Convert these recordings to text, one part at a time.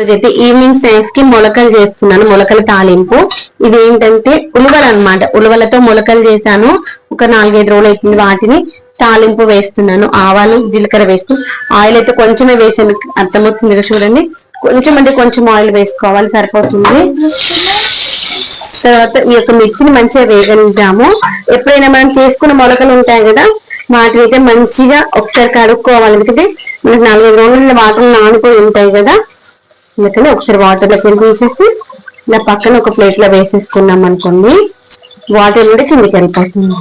అయితే ఈవినింగ్ స్నాక్స్కి మొలకలు చేస్తున్నాను మొలకల తాలింపు. ఇవి ఏంటంటే ఉలవలు అనమాట ఉలవలతో మొలకలు చేశాను. ఒక నాలుగైదు రోజులు అవుతుంది వాటిని. తాలింపు వేస్తున్నాను. ఆవాలు జీలకర్ర వేస్తూ. ఆయిల్ అయితే కొంచెమే వేసాను. అర్థమవుతుంది కదా చూడండి. కొంచెం అంటే కొంచెం ఆయిల్ వేసుకోవాలి సరిపోతుంది. తర్వాత ఈ యొక్క మిర్చిని మంచిగా వేగనిద్దాము. ఎప్పుడైనా మనం చేసుకున్న మొలకలు ఉంటాయి కదా వాటిని అయితే మంచిగా ఒకసారి కడుక్కోవాలి. ఎందుకంటే మనకి నాలుగైదు రోజుల వాటర్ నానుకొని ఉంటాయి కదా. అందుకని ఒకసారి వాటర్లో తీసేసి ఇలా పక్కన ఒక ప్లేట్లో వేసేసుకున్నాం అనుకోండి వాటర్ నుండి కిందికి వెళ్ళిపోతుంది.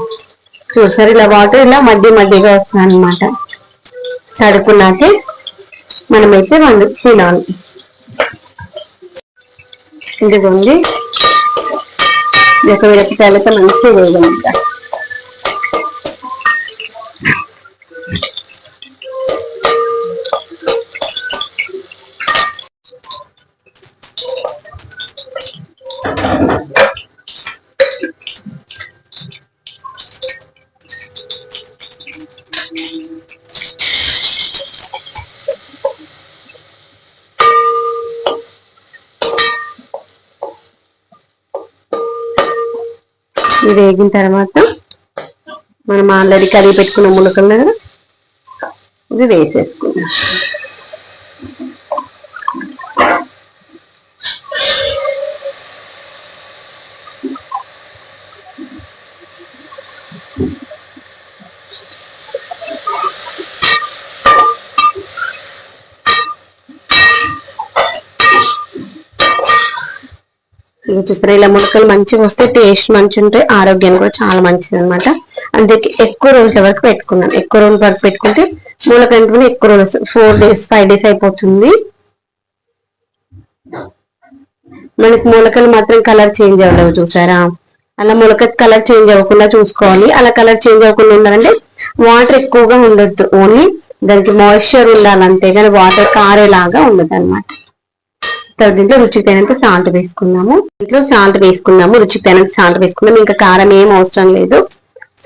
చూసారు ఇలా వాటర్ ఇలా మధ్య మధ్యగా వస్తుంది అనమాట తడుకున్నాకే మనమైతే వండు తినాలి. ఇదిగోండి. ఈ యొక్క మిరపకాయలతో మంచిగా వేయగలుగుతా ఇది వేగిన తర్వాత మనం ఆల్రెడీ కడిగి పెట్టుకున్న ములకలు ఇది వేసేసుకుందాం. ఇక చూసారా? ఇలా ములకలు మంచిగా వస్తే టేస్ట్ మంచి ఉంటాయి ఆరోగ్యానికి కూడా చాలా మంచిది అనమాట అందుకే ఎక్కువ రోజుల వరకు పెట్టుకున్నాను ఎక్కువ రోజుల వరకు పెట్టుకుంటే మూలకంటే ఎక్కువ రోజులు ఫోర్ డేస్ ఫైవ్ డేస్ అయిపోతుంది. మనకి మూలకలు మాత్రం కలర్ చేంజ్ అవ్వలేవు చూసారా? అలా మొలక కలర్ చేంజ్ అవ్వకుండా చూసుకోవాలి. అలా కలర్ చేంజ్ అవ్వకుండా ఉండాలంటే వాటర్ ఎక్కువగా ఉండొద్దు. ఓన్లీ దానికి మాయిశ్చర్ ఉండాలంతే కానీ వాటర్ కారేలాగా ఉండదు అనమాట తర్వాత దీంట్లో రుచికి తగినంత సాల్ట్ వేసుకున్నాము. దీంట్లో సాల్ట్ వేసుకున్నాము రుచికి తగినంత సాల్ట్ వేసుకున్నాము. ఇంకా కారం ఏం అవసరం లేదు.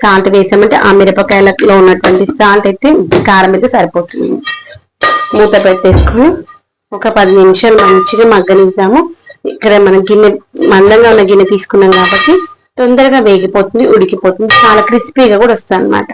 సాల్ట్ వేసామంటే ఆ మిరపకాయలలో ఉన్నటువంటి సాల్ట్ అయితే కారం అయితే సరిపోతుంది. మూత పెట్టేసుకుని ఒక పది నిమిషాలు మంచిగా మగ్గనిద్దాము. ఇక్కడ మనం గిన్నె మందంగా ఉన్న గిన్నె తీసుకున్నాం కాబట్టి తొందరగా వేగిపోతుంది ఉడికిపోతుంది. చాలా క్రిస్పీగా కూడా వస్తుంది అనమాట